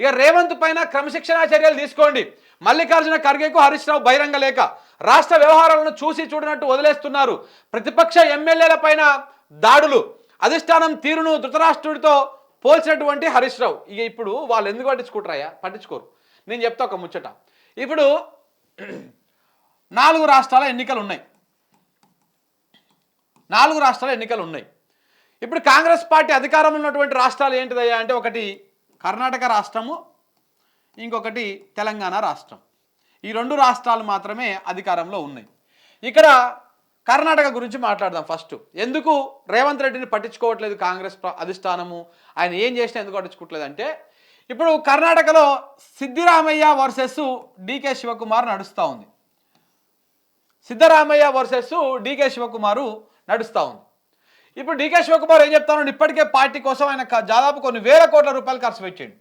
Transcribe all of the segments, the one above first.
ఇక రేవంత్ పైన క్రమశిక్షణా చర్యలు తీసుకోండి. మల్లికార్జున ఖర్గేకు హరీష్ రావు బహిరంగ లేఖ. రాష్ట్ర వ్యవహారాలను చూసి చూడనట్టు వదిలేస్తున్నారు. ప్రతిపక్ష ఎమ్మెల్యేల పైన దాడులు అధిష్టానం తీరును ధృతరాష్ట్రుడితో పోల్చినటువంటి హరీష్ రావు. ఇక ఇప్పుడు వాళ్ళు ఎందుకు పట్టించుకుంటారయ్యా? పట్టించుకోరు. నేను చెప్తా ఒక ముచ్చట. ఇప్పుడు నాలుగు రాష్ట్రాల ఎన్నికలు ఉన్నాయి నాలుగు రాష్ట్రాల ఎన్నికలు ఉన్నాయి ఇప్పుడు కాంగ్రెస్ పార్టీ అధికారంలో ఉన్నటువంటి రాష్ట్రాలు ఏంటిదయ్యా అంటే ఒకటి కర్ణాటక రాష్ట్రము ఇంకొకటి తెలంగాణ రాష్ట్రం. ఈ రెండు రాష్ట్రాలు మాత్రమే అధికారంలో ఉన్నాయి. ఇక్కడ కర్ణాటక గురించి మాట్లాడదాం ఫస్ట్. ఎందుకు రేవంత్ రెడ్డిని పట్టించుకోవట్లేదు కాంగ్రెస్ అధిష్టానము? ఆయన ఏం చేసినా ఎందుకు పట్టించుకోవట్లేదు అంటే ఇప్పుడు కర్ణాటకలో సిద్దిరామయ్య వర్సెస్ డికే శివకుమార్ నడుస్తూ ఉంది. సిద్ధరామయ్య వర్సెస్ డికే శివకుమారు నడుస్తూ ఉంది. ఇప్పుడు డికే శివకుమార్ ఏం చెప్తాను ఇప్పటికే పార్టీ కోసం ఆయన దాదాపు కొన్ని వేల కోట్ల రూపాయలు ఖర్చు పెట్టాడు.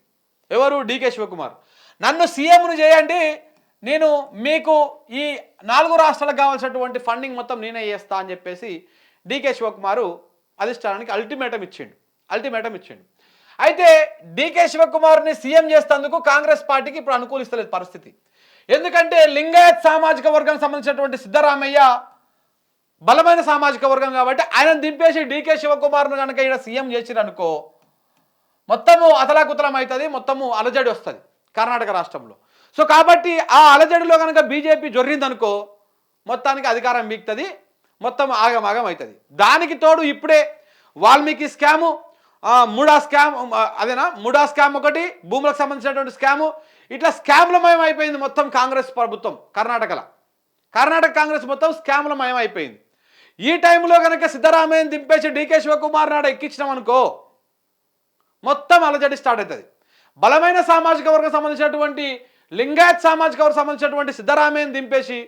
ఎవరు? డికే శివకుమార్. నన్ను సీఎంను చేయండి నేను మీకు ఈ నాలుగు రాష్ట్రాలకు కావాల్సినటువంటి ఫండింగ్ మొత్తం నేనే చేస్తా అని చెప్పేసి డికే శివకుమారు అధిష్టానానికి అల్టిమేటం ఇచ్చిండు. అల్టిమేటం ఇచ్చిండు. అయితే డికే శివకుమార్ని సీఎం చేస్తేందుకు కాంగ్రెస్ పార్టీకి ఇప్పుడు అనుకూలిస్తలేదు పరిస్థితి. ఎందుకంటే లింగాయత్ సామాజిక వర్గానికి సంబంధించినటువంటి సిద్ధరామయ్య బలమైన సామాజిక వర్గం కాబట్టి ఆయన దింపేసి డీకే శివకుమార్ను కనుక ఈయన సీఎం చేసిరనుకో మొత్తము అతలాకుతలం అవుతుంది మొత్తము అలజడి వస్తుంది కర్ణాటక రాష్ట్రంలో. సో కాబట్టి ఆ అలజడిలో కనుక బీజేపీ జొర్రిందనుకో మొత్తానికి అధికారం మిగుతుంది మొత్తం ఆగమాగం అవుతుంది దానికి తోడు ఇప్పుడే వాల్మీకి స్కాము ముడా మూడా స్కామ్ అదేనా? మూడా స్కామ్ ఒకటి భూములకు సంబంధించినటువంటి స్కాము. ఇట్లా స్కామ్లమయం అయిపోయింది మొత్తం కాంగ్రెస్ ప్రభుత్వం కర్ణాటకలో. కర్ణాటక కాంగ్రెస్ మొత్తం స్కామ్లమయం అయిపోయింది ఈ టైంలో కనుక సిద్ధరామయ్యని దింపేసి డీకే శివకుమార్ నాడు ఎక్కించినాం అనుకో మొత్తం అలజడి స్టార్ట్ అవుతుంది. బలమైన సామాజిక వర్గం సంబంధించినటువంటి లింగాయత్ సామాజిక వర్గం సంబంధించినటువంటి సిద్ధరామయ్యని దింపేసి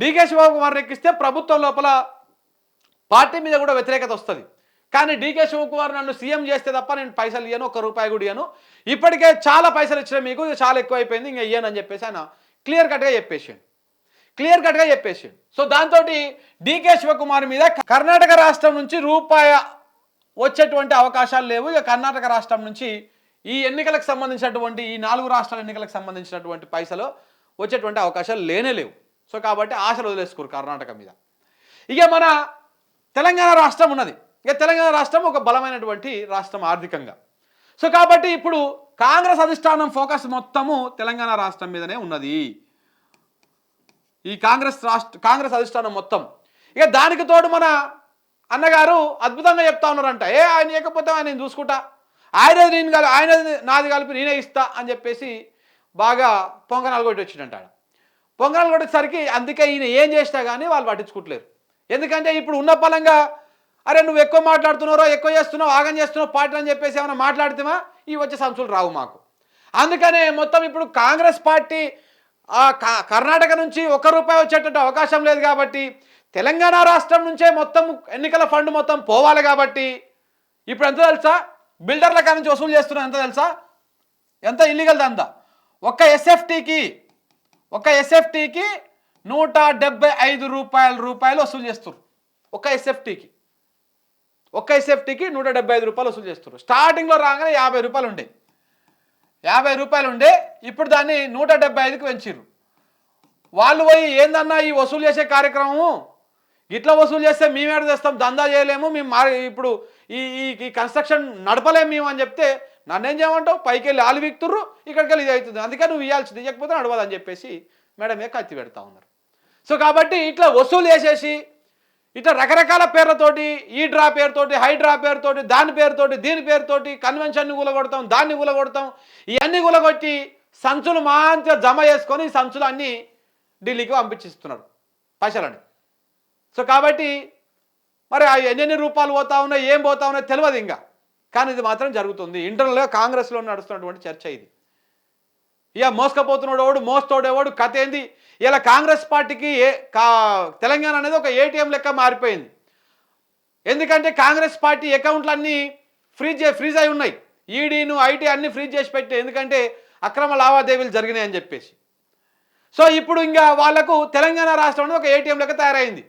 డీకే శివకుమార్ని ఎక్కిస్తే ప్రభుత్వం లోపల పార్టీ మీద కూడా వ్యతిరేకత వస్తుంది. కానీ డీకే శివకుమార్ నన్ను సీఎం చేస్తే తప్ప నేను పైసలు ఇయ్యను ఒక్క రూపాయి కూడా ఇయ్యను. ఇప్పటికే చాలా పైసలు ఇచ్చిన మీకు చాలా ఎక్కువ అయిపోయింది ఇంకా ఇయ్యను అని చెప్పేసి ఆయన క్లియర్ కట్గా చెప్పేసాను క్లియర్ కట్గా చెప్పేసాడు సో దాంతో డీకే శివకుమార్ మీద కర్ణాటక రాష్ట్రం నుంచి రూపాయ వచ్చేటువంటి అవకాశాలు లేవు. ఇక కర్ణాటక రాష్ట్రం నుంచి ఈ ఎన్నికలకు సంబంధించినటువంటి ఈ నాలుగు రాష్ట్రాల ఎన్నికలకు సంబంధించినటువంటి పైసలు వచ్చేటువంటి అవకాశాలు లేనే లేవు. సో కాబట్టి ఆశలు వదిలేసుకోరు కర్ణాటక మీద. ఇక మన తెలంగాణ రాష్ట్రం ఉన్నది. ఇక తెలంగాణ రాష్ట్రం ఒక బలమైనటువంటి రాష్ట్రం ఆర్థికంగా. సో కాబట్టి ఇప్పుడు కాంగ్రెస్ అధిష్టానం ఫోకస్ మొత్తము తెలంగాణ రాష్ట్రం మీదనే ఉన్నది. ఈ కాంగ్రెస్ రాష్ట్ర కాంగ్రెస్ అధిష్టానం మొత్తం. ఇక దానికి తోడు మన అన్నగారు అద్భుతంగా చెప్తా ఉన్నారంట. ఏ ఆయన ఇవ్వకపోతే ఆయన నేను చూసుకుంటా. ఆయనది నేను కలిపి ఆయన నాది కలిపి నేనే ఇస్తా అని చెప్పేసి బాగా పొంగనాలు కొట్టి వచ్చిండంట పొంగనాలు కొట్టేసరికి అందుకే ఈయన ఏం చేసినా కానీ వాళ్ళు పట్టించుకుంటలేరు. ఎందుకంటే ఇప్పుడు ఉన్న పలంగా అరే నువ్వు ఎక్కువ మాట్లాడుతున్నారో ఎక్కువ చేస్తున్నావు ఆగం చేస్తున్నావు పార్టీ అని చెప్పేసి ఏమైనా మాట్లాడితేమా ఈ వచ్చే సంస్థలు రావు మాకు. అందుకనే మొత్తం ఇప్పుడు కాంగ్రెస్ పార్టీ ఆ క- కర్ణాటక నుంచి ఒక్క రూపాయి వచ్చేటట్టు అవకాశం లేదు కాబట్టి తెలంగాణ రాష్ట్రం నుంచే మొత్తం ఎన్నికల ఫండ్ మొత్తం పోవాలి కాబట్టి ఇప్పుడు ఎంత తెలుసా? బిల్డర్ల కాడ నుంచి వసూలు చేస్తున్నారు ఎంత తెలుసా? ఎంత ఇల్లీగల్ దందా? ఒక ఎస్ఎఫ్టీకి ఒక ఎస్ఎఫ్టీకి నూట డెబ్బై ఐదు రూపాయల రూపాయలు వసూలు చేస్తారు ఒక ఎస్ఎఫ్టీకి. ఒక ఎస్ఎఫ్టీకి నూట డెబ్బై ఐదు రూపాయలు వసూలు చేస్తారు స్టార్టింగ్లో రాగానే యాభై రూపాయలు ఉండే. యాభై రూపాయలు ఉండే ఇప్పుడు దాన్ని నూట డెబ్బై ఐదుకి పెంచిర్రు. వాళ్ళు పోయి ఏందన్నా ఈ వసూలు చేసే కార్యక్రమము? ఇట్లా వసూలు చేస్తే మేమేడ తెస్తాం? చేస్తాం దందా చేయలేము మేము మా ఇప్పుడు ఈ ఈ కన్స్ట్రక్షన్ నడపలేము మేము అని చెప్తే నన్నేం చేయమంటావు? పైకి వెళ్ళి ఆలు వీక్తుర్రు ఇక్కడికి వెళ్ళి ఇది అవుతుంది. అందుకే నువ్వు ఇవ్వాల్సింది ఇవ్వకపోతే నడవదని చెప్పేసి మేడం మీద కత్తి పెడతా ఉన్నారు. సో కాబట్టి ఇట్లా వసూలు చేసేసి ఇట్లా రకరకాల పేర్లతోటి ఈ డ్రా పేరుతోటి హై డ్రా పేరుతోటి దాని పేరుతోటి దీని పేరుతోటి కన్వెన్షన్ని గులగొడతాం దాన్ని గులగొడతాం ఇవన్నీ గులగొట్టి సంచులు మంచిగా జమ చేసుకొని సంచులు అన్నీ ఢిల్లీకి పంపించిస్తున్నారు. పైసలని. సో కాబట్టి మరి ఆ ఎన్ని రూపాయలు పోతా ఉన్నాయి ఏం పోతా ఉన్నాయి తెలియదు ఇంకా. కానీ ఇది మాత్రం జరుగుతుంది. ఇంటర్నల్గా కాంగ్రెస్లో నడుస్తున్నటువంటి చర్చ ఇది. ఇక మోసుకపోతున్నాడు వాడు మోస్తోడేవాడు? కథ ఏంది? ఇలా కాంగ్రెస్ పార్టీకి ఏ కా తెలంగాణ అనేది ఒక ఏటీఎం లెక్క మారిపోయింది. ఎందుకంటే కాంగ్రెస్ పార్టీ అకౌంట్లన్నీ ఫ్రీజ్ ఫ్రీజ్ అయి ఉన్నాయి. ఈడీను ఐటీ అన్నీ ఫ్రీజ్ చేసి పెట్టి ఎందుకంటే అక్రమ లావాదేవీలు జరిగినాయి అని చెప్పేసి. సో ఇప్పుడు ఇంకా వాళ్ళకు తెలంగాణ రాష్ట్రం అనేది ఒక ఏటీఎం లెక్క తయారైంది.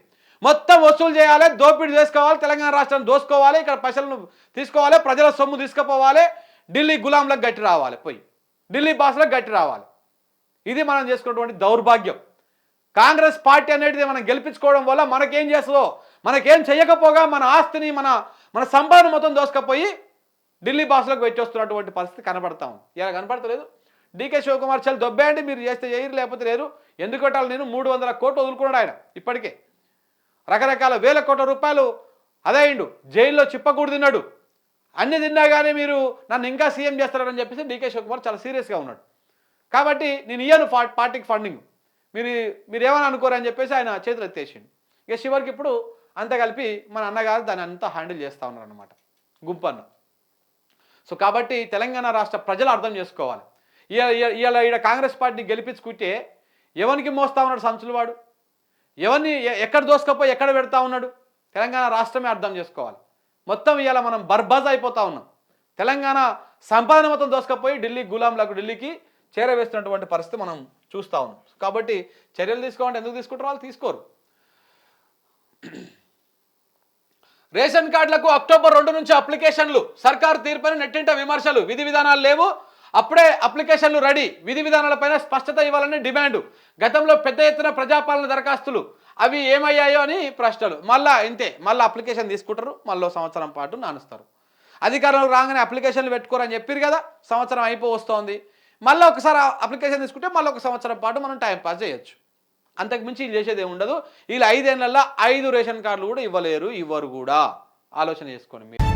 మొత్తం వసూలు చేయాలి దోపిడీ చేసుకోవాలి తెలంగాణ రాష్ట్రం దోసుకోవాలి ఇక్కడ పైసలను తీసుకోవాలి ప్రజల సొమ్ము తీసుకుపోవాలి ఢిల్లీ గులాంలకు గట్టి రావాలి పోయి. ఢిల్లీ భాషలో గట్టి రావాలి. ఇది మనం చేసుకున్నటువంటి దౌర్భాగ్యం. కాంగ్రెస్ పార్టీ అనేది మనం గెలిపించుకోవడం వల్ల మనకేం చేస్తుందో మనకేం చేయకపోగా మన ఆస్తిని మన మన సంపాదన మొత్తం దోసుకపోయి ఢిల్లీ భాషలోకి వచ్చేస్తున్నటువంటి పరిస్థితి కనబడతా ఉంది. ఇలా కనపడతలేదు డీకే శివకుమార్ చల్ దొబ్బేయండి మీరు చేస్తే చేయరు లేకపోతే లేరు. ఎందుకు కొట్టాలి నేను? మూడు వందల కోట్లు వదులుకున్నాడు ఆయన ఇప్పటికే. రకరకాల వేల కోట్ల రూపాయలు అదే అయిండు. జైల్లో చిప్పకూడు తిన్నాడు. అన్ని తిన్నా కానీ మీరు నన్ను ఇంకా సీఎం చేస్తారని చెప్పేసి డీకే శివకుమార్ చాలా సీరియస్గా ఉన్నాడు. కాబట్టి నేను ఇయ్యను పార్టీకి ఫండింగ్. మీరు మీరు ఏమని అనుకోరని చెప్పేసి ఆయన చేతులు ఎత్తేసిండు. ఇక చివరికి ఇప్పుడు అంతా కలిపి మన అన్నగారు దాన్ని అంతా హ్యాండిల్ చేస్తూ ఉన్నారు అనమాట సో కాబట్టి తెలంగాణ రాష్ట్ర ప్రజలు అర్థం చేసుకోవాలి. ఇవాళ ఈడ కాంగ్రెస్ పార్టీ గెలిపించుకుంటే ఎవరికి మోస్తా ఉన్నాడు సంచులు వాడు ఎవరిని ఎ- ఎక్కడ దోసుకపోయి ఎక్కడ పెడతా ఉన్నాడు? తెలంగాణ రాష్ట్రమే అర్థం చేసుకోవాలి. మొత్తం ఇవాళ మనం బర్బాజ్ అయిపోతా ఉన్నాం. తెలంగాణ సంపాదన మొత్తం దోసుకపోయి ఢిల్లీ గులాంలకు ఢిల్లీకి చేరవేస్తున్నటువంటి పరిస్థితి మనం చూస్తూ ఉన్నాం. కాబట్టి చర్యలు తీసుకోవాలంటే ఎందుకు తీసుకుంటారు? వాళ్ళు తీసుకోరు. రేషన్ కార్డులకు అక్టోబర్ రెండు నుంచి అప్లికేషన్లు సర్కారు తీర్పుని నెట్టింట విమర్శలు విధి విధానాలు లేవు. అప్పుడే అప్లికేషన్లు రెడీ. విధి విధానాలపైన స్పష్టత ఇవ్వాలని డిమాండ్. గతంలో పెద్ద ఎత్తున ప్రజాపాలన దరఖాస్తులు అవి ఏమయ్యాయో అని ప్రశ్నలు. మళ్ళా ఇంతే. మళ్ళీ అప్లికేషన్ తీసుకుంటారు. మళ్ళీ సంవత్సరం పాటు నానుస్తారు. అధికారంలోకి రాగానే అప్లికేషన్లు పెట్టుకోరని చెప్పారు కదా. సంవత్సరం అయిపో వస్తోంది మళ్ళీ ఒకసారి అప్లికేషన్ తీసుకుంటే మళ్ళీ ఒక సంవత్సరం పాటు మనం టైం పాస్ చేయొచ్చు. అంతకు మించి చేసేది ఉండదు. వీళ్ళు ఐదేళ్ళలో ఐదు రేషన్ కార్డులు కూడా ఇవ్వలేరు. ఇవ్వరు కూడా. ఆలోచన చేసుకోండి మీరు.